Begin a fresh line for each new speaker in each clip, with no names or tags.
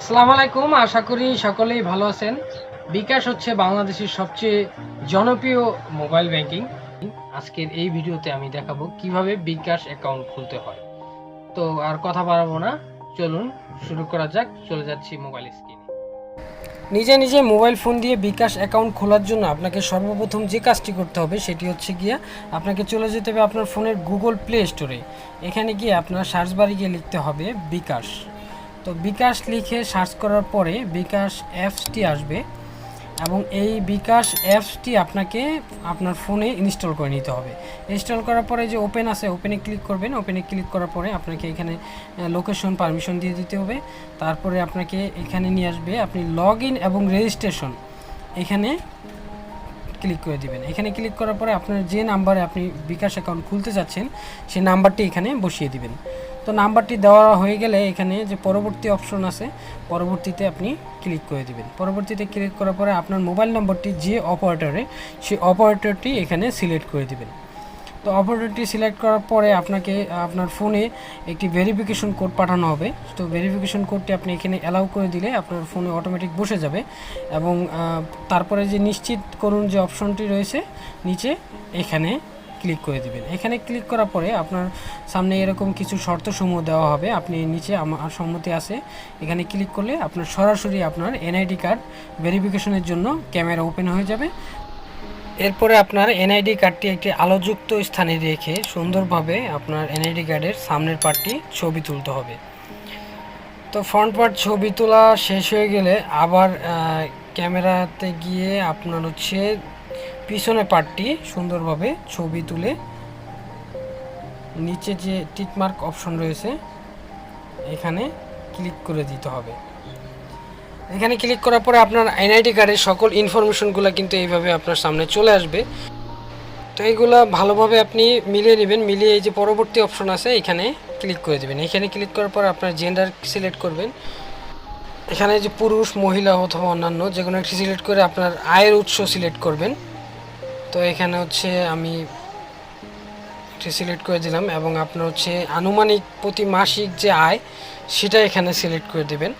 আসসালামু আলাইকুম, আশা করি সকলেই ভালো আছেন। বিকাশ হচ্ছে বাংলাদেশের সবচেয়ে জনপ্রিয় মোবাইল ব্যাংকিং। আজকের এই ভিডিওতে আমি দেখাবো কীভাবে বিকাশ অ্যাকাউন্ট খুলতে হয়। তো আর কথা বাড়াবো না, চলুন শুরু করা যাক, চলে যাচ্ছি মোবাইল স্ক্রিনে। নিজে নিজে মোবাইল ফোন দিয়ে বিকাশ অ্যাকাউন্ট খোলার জন্য আপনাকে সর্বপ্রথম যে কাজটি করতে হবে সেটি হচ্ছে গিয়ে আপনাকে চলে যেতে হবে আপনার ফোনের গুগল প্লে স্টোরে। এখানে গিয়ে আপনার সার্চ বারে গিয়ে লিখতে হবে বিকাশ। তো বিকাশ লিখে সার্চ করার পরে বিকাশ অ্যাপসটি আসবে এবং এই বিকাশ অ্যাপসটি আপনাকে আপনার ফোনে ইনস্টল করে নিতে হবে। ইনস্টল করার পরে যে ওপেন আছে, ওপেনে ক্লিক করবেন। ওপেনে ক্লিক করার পরে আপনাকে এখানে লোকেশন পারমিশন দিয়ে দিতে হবে। তারপরে আপনাকে এখানে নিয়ে আসবে, আপনি লগ ইন এবং রেজিস্ট্রেশন এখানে ক্লিক করে দিবেন। এখানে ক্লিক করার পরে আপনার যে নাম্বারে আপনি বিকাশ অ্যাকাউন্ট খুলতে চাচ্ছেন সেই নাম্বারটি এখানে বসিয়ে দিবেন। তো নাম্বারটি দেওয়া হয়ে গেলে এখানে যে পরবর্তী অপশন আছে, পরবর্তীতে আপনি ক্লিক করে দেবেন। পরবর্তীতে ক্লিক করার পরে আপনার মোবাইল নম্বরটি যে অপারেটরে, সেই অপারেটরটি এখানে সিলেক্ট করে দেবেন। তো অপারেটরটি সিলেক্ট করার পরে আপনাকে, আপনার ফোনে একটি ভেরিফিকেশন কোড পাঠানো হবে। তো ভেরিফিকেশন কোডটি আপনি এখানে অ্যালাউ করে দিলে আপনার ফোনে অটোমেটিক বসে যাবে এবং তারপরে যে নিশ্চিত করুন যে অপশনটি রয়েছে, নিচে এখানে ক্লিক করে দিবেন। এখানে ক্লিক করার পরে আপনার সামনে এরকম কিছু শর্তসমূহ দেওয়া হবে। আপনি নিচে আমার সম্মতি আছে। এখানে ক্লিক করলে আপনার সরাসরি আপনার এনআইডি কার্ড ভেরিফিকেশনের জন্য ক্যামেরা ওপেন হয়ে যাবে। এরপরে আপনার এনআইডি কার্ডটি একটি আলোযুক্ত স্থানে রেখে সুন্দরভাবে আপনার এনআইডি কার্ডের সামনের পার্টটি ছবি তুলতে হবে। তো ফ্রন্ট পার্ট ছবি তোলা শেষ হয়ে গেলে আবার ক্যামেরাতে গিয়ে আপনার হচ্ছে পিছনে পার্টটি সুন্দরভাবে ছবি তুলে নিচে যে টিকমার্ক অপশন রয়েছে, এখানে ক্লিক করে দিতে হবে। এখানে ক্লিক করার পরে আপনার এনআইডি কার্ডের সকল ইনফরমেশনগুলো কিন্তু এইভাবে আপনার সামনে চলে আসবে। তো এইগুলা ভালোভাবে আপনি মিলিয়ে নেবেন, মিলিয়ে এই যে পরবর্তী অপশন আছে, এখানে ক্লিক করে দেবেন। এখানে ক্লিক করার পর আপনার জেন্ডার সিলেক্ট করবেন। এখানে যে পুরুষ, মহিলা অথবা অন্যান্য যে কোনো একটি সিলেক্ট করে আপনার আয়ের উৎস সিলেক্ট করবেন। তো এখানে হচ্ছে আমি একটি সিলেক্ট করে দিলাম এবং আপনার হচ্ছে আনুমানিক প্রতি মাসিক যে আয়, সেটা এখানে সিলেক্ট করে দেবেন।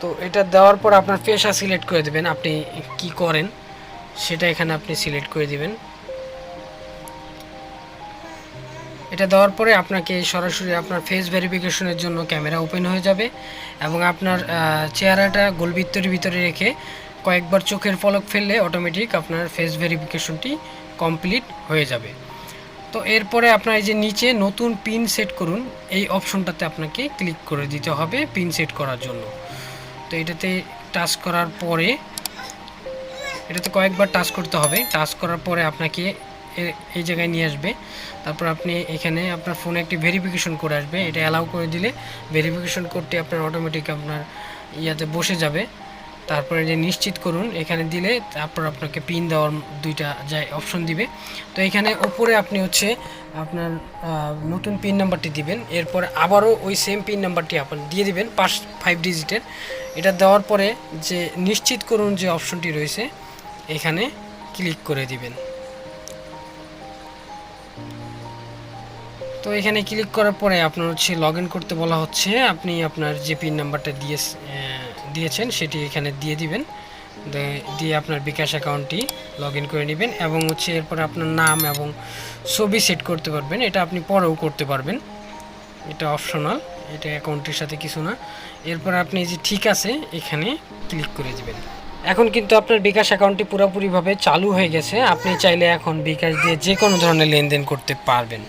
তো এটা দেওয়ার পর আপনার পেশা সিলেক্ট করে দেবেন, আপনি কি করেন সেটা এখানে আপনি সিলেক্ট করে দিবেন। এটা দেওয়ার পরে আপনাকে সরাসরি আপনার ফেস ভেরিফিকেশনের জন্য ক্যামেরা ওপেন হয়ে যাবে এবং আপনার চেহারাটা গোলবৃত্তের ভিতরে রেখে কয়েকবার চোখের পলক ফেললে অটোমেটিক আপনার ফেস ভেরিফিকেশনটি কমপ্লিট হয়ে যাবে। তো এরপরে আপনার এই যে নিচে নতুন পিন সেট করুন, এই অপশনটাতে আপনাকে ক্লিক করে দিতে হবে পিন সেট করার জন্য। তো এটাতে টাচ করার পরে, এটাতে কয়েকবার টাচ করতে হবে। টাচ করার পরে আপনাকে এই জায়গায় নিয়ে আসবে। তারপর আপনি এখানে আপনার ফোনে একটি ভেরিফিকেশন করে আসবে। এটা অ্যালাউ করে দিলে ভেরিফিকেশন কোডটি আপনার অটোমেটিক আপনার ইয়াতে বসে যাবে। তারপরে যে নিশ্চিত করুন, এখানে দিলে তারপর আপনাকে পিন দেওয়ার দুইটা যায় অপশন দিবে। তো এখানে উপরে আপনি হচ্ছে আপনার নতুন পিন নাম্বারটি দিবেন, এরপর আবারও ওই সেম পিন নাম্বারটি আপনি দিয়ে দিবেন, পাঁচ ফাইভ ডিজিটের এটা দেওয়ার পরে যে নিশ্চিত করুন যে অপশনটি রয়েছে, এখানে ক্লিক করে দিবেন। তো এখানে ক্লিক করার পরে আপনার হচ্ছে লগ করতে বলা হচ্ছে, আপনি আপনার যে পিন নাম্বারটা দিয়ে দিয়েছেন, সেটি এখানে দিয়ে দিবেন। দিয়ে আপনার বিকাশ অ্যাকাউন্টটি লগ করে নেবেন এবং হচ্ছে এরপর আপনার নাম এবং ছবি সেট করতে পারবেন। এটা আপনি পরেও করতে পারবেন। এটা অপশনাল, এটা অ্যাকাউন্টের সাথে কিছু না। এরপর আপনি যে ঠিক আছে, এখানে ক্লিক করে দেবেন। এখন কিন্তু আপনার বিকাশ অ্যাকাউন্টটি পুরোপুরিভাবে চালু হয়ে গেছে। আপনি চাইলে এখন বিকাশ দিয়ে যে কোনো ধরনের লেনদেন করতে পারবেন।